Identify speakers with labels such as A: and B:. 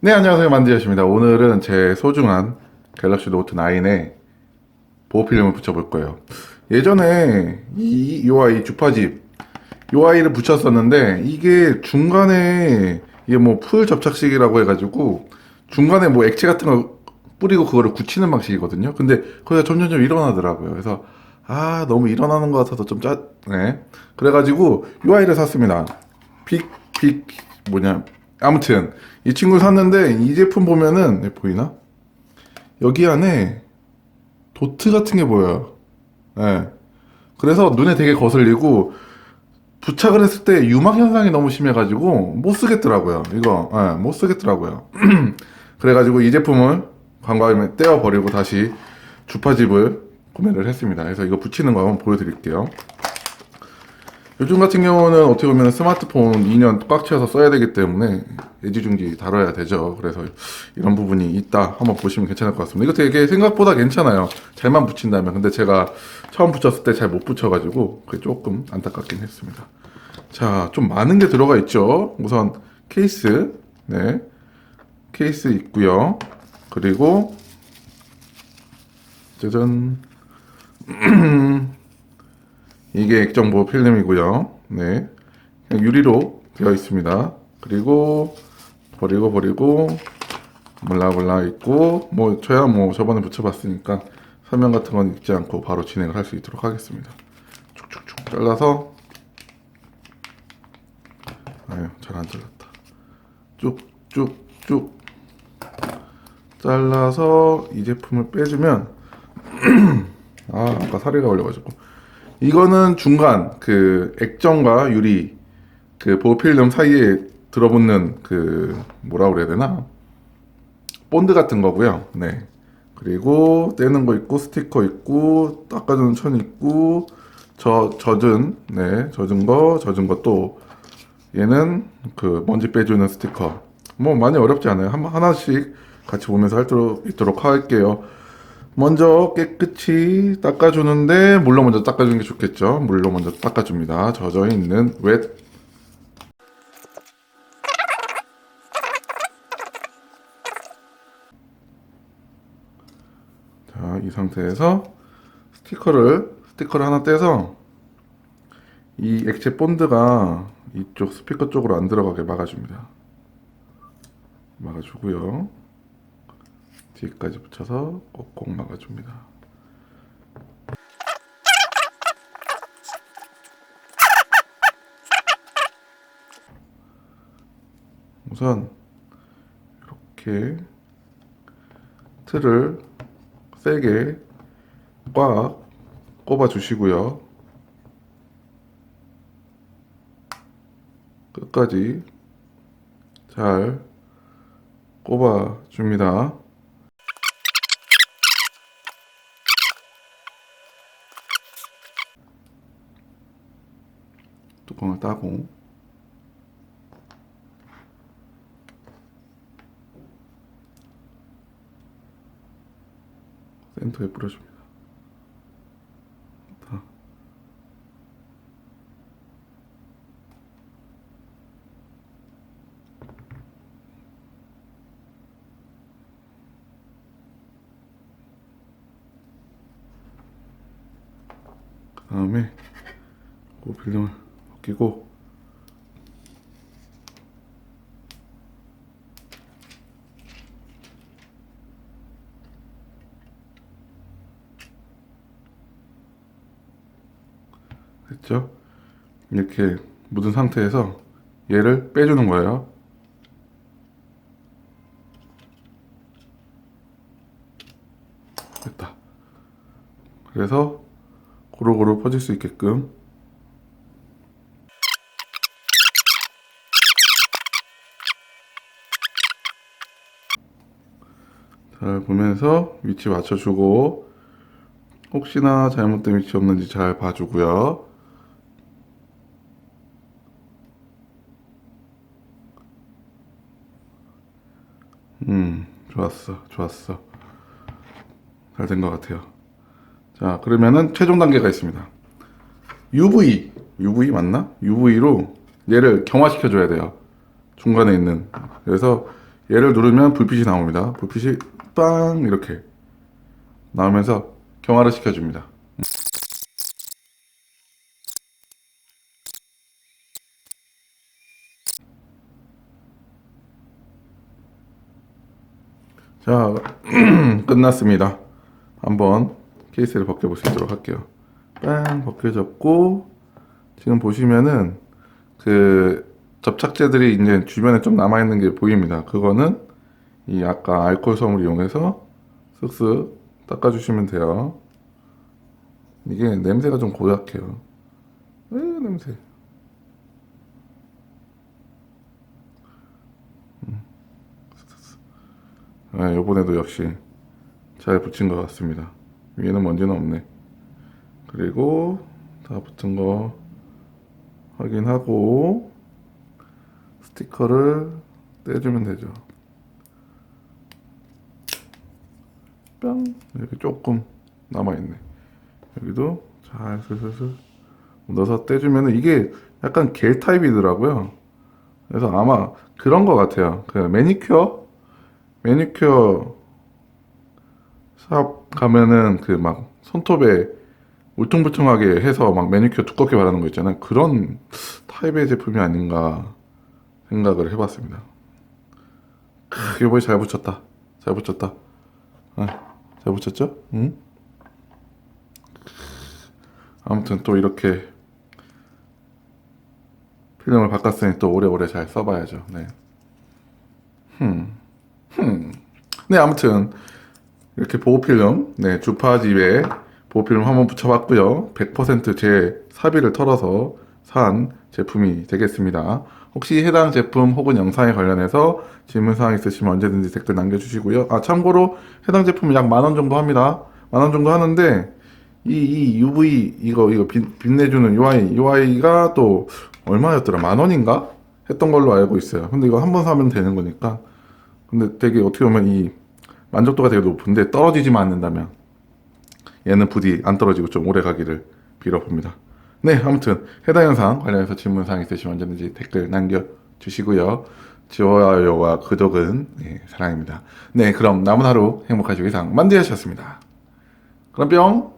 A: 네, 안녕하세요. 만디아십니다. 오늘은 제 소중한 갤럭시 노트 9에 보호필름을 붙여볼 거예요. 예전에 이, 이 아이 주파집, 이 아이를 붙였었는데, 이게 중간에, 이게 뭐 풀 접착식이라고 해가지고, 중간에 뭐 액체 같은 거 뿌리고 그거를 굳히는 방식이거든요. 근데 거기가 점점점 일어나더라고요. 그래서, 아, 너무 일어나는 것 같아서 좀 짜, 네. 그래가지고, 이 아이를 샀습니다. 빅, 빅, 뭐냐. 아무튼, 이 친구를 샀는데, 이 제품 보면은, 네, 보이나? 여기 안에 도트 같은 게 보여요. 예. 그래서 눈에 되게 거슬리고, 부착을 했을 때 유막 현상이 너무 심해가지고, 못 쓰겠더라고요. 이거, 예, 못 쓰겠더라고요. 그래가지고 이 제품을 광고하면 떼어 버리고 다시 주파집을 구매를 했습니다. 그래서 이거 붙이는 거 한번 보여드릴게요. 요즘 같은 경우는 어떻게 보면 스마트폰 2년 꽉 채워서 써야 되기 때문에 애지중지 다뤄야 되죠. 그래서 이런 부분이 있다 한번 보시면 괜찮을 것 같습니다. 이거 되게 생각보다 괜찮아요. 잘만 붙인다면. 근데 제가 처음 붙였을 때 잘 못 붙여가지고 그게 조금 안타깝긴 했습니다. 자, 좀 많은 게 들어가 있죠. 우선 케이스, 네, 케이스 있고요. 그리고 짜잔. 이게 액정보호 필름이고요. 네. 유리로 되어 있습니다. 그리고 버리고 버리고 몰라몰라 있고 뭐 저야 뭐 저번에 붙여봤으니까 설명 같은 건 읽지 않고 바로 진행을 할 수 있도록 하겠습니다. 쭉쭉쭉 잘라서 아유 잘 안 잘랐다. 쭉쭉쭉 잘라서 이 제품을 빼주면 아 아까 사례가 걸려가지고 이거는 중간 그 액정과 유리 그 보호필름 사이에 들어붙는 그 뭐라 그래야 되나 본드 같은 거고요. 네. 그리고 떼는 거 있고 스티커 있고 닦아주는 천 있고 저 젖은 네 젖은 거 젖은 거또 얘는 그 먼지 빼주는 스티커 뭐 많이 어렵지 않아요. 한 하나씩 같이 보면서 할 수 있도록 할게요. 먼저 깨끗이 닦아주는데 물로 먼저 닦아주는 게 좋겠죠. 물로 먼저 닦아줍니다. 젖어 있는 웻 자, 이 상태에서 스티커를 스티커를 하나 떼서 이 액체 본드가 이쪽 스피커 쪽으로 안 들어가게 막아줍니다. 막아주고요. 뒤까지 붙여서 꼭꼭 막아줍니다. 우선 이렇게 틀을 세게 꽉 꼽아 주시고요. 끝까지 잘 꼽아 줍니다. 뚜껑을 따고 센터에 뿌려줍니다. 다. 그 다음에 그 필름을 벗기고 됐죠? 이렇게 묻은 상태에서 얘를 빼주는 거예요. 됐다. 그래서 고루고루 퍼질 수 있게끔 잘 보면서 위치 맞춰주고 혹시나 잘못된 위치 없는지 잘 봐주고요. 음, 좋았어, 좋았어. 잘 된 것 같아요. 자, 그러면은 최종 단계가 있습니다. UV, UV 맞나? UV로 얘를 경화시켜 줘야 돼요. 중간에 있는. 그래서 얘를 누르면 불빛이 나옵니다. 불빛이 빵 이렇게 나오면서 경화를 시켜줍니다. 자, 끝났습니다. 한번 케이스를 벗겨볼 수 있도록 할게요. 빵 벗겨졌고 지금 보시면은 그 접착제들이 이제 주변에 좀 남아 있는 게 보입니다. 그거는 이 아까 알코올 솜을 이용해서 쓱쓱 닦아주시면 돼요. 이게 냄새가 좀 고약해요. 에 냄새. 아, 요번에도 역시 잘 붙인 것 같습니다. 위에는 먼지는 없네. 그리고 다 붙은 거 확인하고 스티커를 떼주면 되죠. 뿅 이렇게 조금 남아있네. 여기도 잘 슬슬슬 넣어서 떼주면 이게 약간 겔 타입이더라고요. 그래서 아마 그런 것 같아요. 그 매니큐어 매니큐어 샵 가면은 그 막 손톱에 울퉁불퉁하게 해서 막 매니큐어 두껍게 바르는 거 있잖아요. 그런 타입의 제품이 아닌가 생각을 해봤습니다. 크, 이번에 잘 붙였다. 잘 붙였다. 아, 잘 붙였죠? 응? 아무튼 또 이렇게 필름을 바꿨으니 또 오래오래 잘 써봐야죠. 네. 흠. 흠. 네, 아무튼 이렇게 보호필름, 네, 주파집에 보호필름 한번 붙여봤고요. 100%제 사비를 털어서 산 제품이 되겠습니다. 혹시 해당 제품 혹은 영상에 관련해서 질문사항 있으시면 언제든지 댓글 남겨주시고요. 아, 참고로 해당 제품은 약 만 원 정도 합니다. 만 원 정도 하는데 이, 이 UV 이거 이거 빛, 빛내주는 UI UI가 또 얼마였더라? 만 원인가? 했던 걸로 알고 있어요. 근데 이거 한 번 사면 되는 거니까 근데 되게 어떻게 보면 이 만족도가 되게 높은데 떨어지지만 않는다면 얘는 부디 안 떨어지고 좀 오래 가기를 빌어봅니다. 네, 아무튼 해당 영상 관련해서 질문사항 있으시면 언제든지 댓글 남겨주시고요. 좋아요와 구독은 네, 사랑입니다. 네, 그럼 남은 하루 행복하시고 이상 만두였습니다. 그럼 뿅!